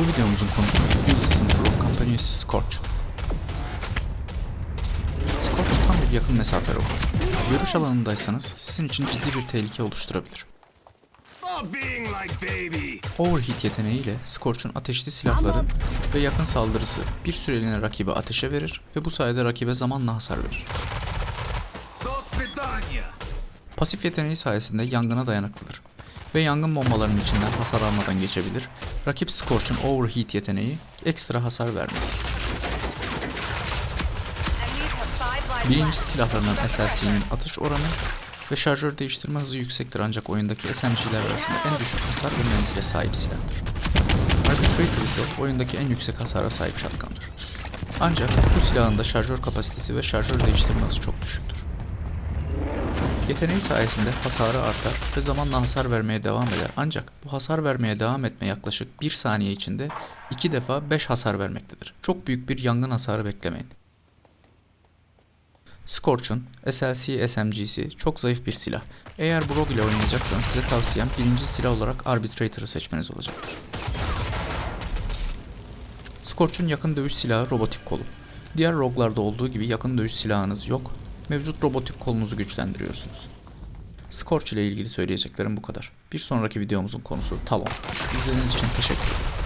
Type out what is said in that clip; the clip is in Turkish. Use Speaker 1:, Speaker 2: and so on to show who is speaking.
Speaker 1: Bu videomuzun konusu Buildsin Pro Company Scorch. Scorch tam bir yakın mesafe roku. Görüş alanındaysanız sizin için ciddi bir tehlike oluşturabilir. Overheat yeteneğiyle Scorch'un ateşli silahları ve yakın saldırısı bir süreliğine rakibe ateşe verir ve bu sayede rakibe zamanla hasar verir. Pasif yeteneği sayesinde yangına dayanıklıdır ve yangın bombalarının içinden hasar almadan geçebilir. Rakip Scorch'un Overheat yeteneği ekstra hasar vermez. Birinci silahlarından SLC'nin atış oranı ve şarjör değiştirme hızı yüksektir ancak oyundaki SMG'ler arasında en düşük hasar ve menzile sahip silahdır. Arbitrator ise oyundaki en yüksek hasara sahip shotgun'dır. Ancak bu silahın da şarjör kapasitesi ve şarjör değiştirme hızı çok düşüktür. Yeteneği sayesinde hasarı artar ve zamanla hasar vermeye devam eder ancak bu hasar vermeye devam etme yaklaşık 1 saniye içinde 2 defa 5 hasar vermektedir. Çok büyük bir yangın hasarı beklemeyin. Scorch'un SLC SMG'si çok zayıf bir silah. Eğer bu rogue ile oynayacaksanız size tavsiyem birinci silah olarak Arbitrator'ı seçmeniz olacaktır. Scorch'un yakın dövüş silahı robotik kolu. Diğer rogue'larda olduğu gibi yakın dövüş silahınız yok. Mevcut robotik kolunuzu güçlendiriyorsunuz. Scorch ile ilgili söyleyeceklerim bu kadar. Bir sonraki videomuzun konusu Talon. İzlediğiniz için teşekkür ederim.